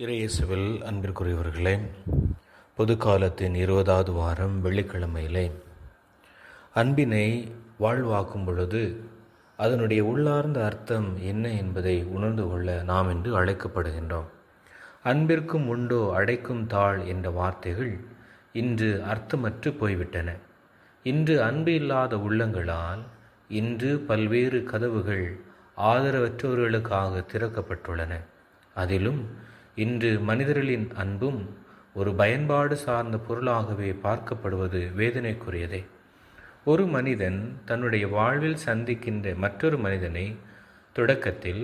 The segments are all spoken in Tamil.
இறையேசுவில் அன்பிற்குரியவர்களே பொது காலத்தின் இருபதாவது வாரம் வெள்ளிக்கிழமையிலே அன்பினை வாழ்வாக்கும் பொழுது அதனுடைய உள்ளார்ந்த அர்த்தம் என்ன என்பதை உணர்ந்து கொள்ள நாம் என்று அழைக்கப்படுகின்றோம். அன்பிற்கும் உண்டோ அடைக்கும் தாழ் என்ற வார்த்தைகள் இன்று அர்த்தமற்று போய்விட்டன. இன்று அன்பு இல்லாத உள்ளங்களால் இன்று பல்வேறு கதவுகள் ஆதரவற்றவர்களுக்காக திறக்கப்பட்டுள்ளன. அதிலும் இன்று மனிதர்களின் அன்பும் ஒரு பயன்பாடு சார்ந்த பொருளாகவே பார்க்கப்படுவது வேதனைக்குரியதே. ஒரு மனிதன் தன்னுடைய வாழ்வில் சந்திக்கின்ற மற்றொரு மனிதனை தொடக்கத்தில்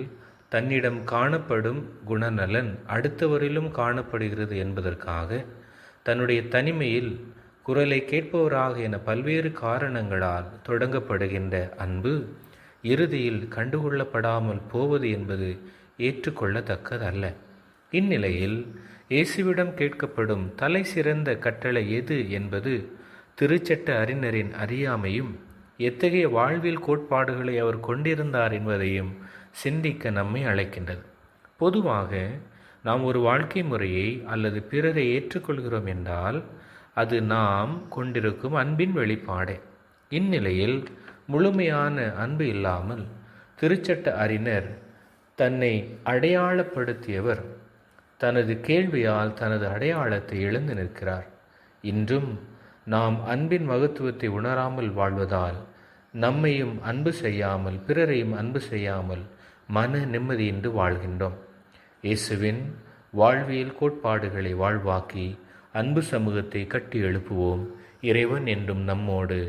தன்னிடம் காணப்படும் குணநலன் அடுத்தவரிலும் காணப்படுகிறது என்பதற்காக தன்னுடைய தனிமையில் குரலை கேட்பவராக என பல்வேறு காரணங்களால் தொடங்கப்படுகின்ற அன்பு இறுதியில் கண்டுகொள்ளப்படாமல் போவது என்பது ஏற்றுக்கொள்ளத்தக்கதல்ல. இந்நிலையில் இயேசுவிடம் கேட்கப்படும் தலை சிறந்த கட்டளை எது என்பது திருச்சட்ட அறிஞரின் அறியாமையும் எத்தகைய வாழ்வில் கோட்பாடுகளை அவர் கொண்டிருந்தார் என்பதையும் சிந்திக்க நம்மை அழைக்கின்றது. பொதுவாக நாம் ஒரு வாழ்க்கை முறையை அல்லது பிறரை ஏற்றுக்கொள்கிறோம் என்றால் அது நாம் கொண்டிருக்கும் அன்பின் வெளிப்பாடே. இந்நிலையில் முழுமையான அன்பு இல்லாமல் திருச்சட்ட அறிஞர் தன்னை அடையாளப்படுத்தியவர் தனது கேள்வியால் தனது அடையாளத்தை இழந்து நிற்கிறார். இன்றும் நாம் அன்பின் மகத்துவத்தை உணராமல் வாழ்வதால் நம்மையும் அன்பு செய்யாமல் பிறரையும் அன்பு செய்யாமல் மன நிம்மதியின்றி வாழ்கின்றோம். இயேசுவின் வாழ்வியல் கோட்பாடுகளை வாழ்வாக்கி அன்பு சமூகத்தை கட்டி எழுப்புவோம். இறைவன் என்றும் நம்மோடு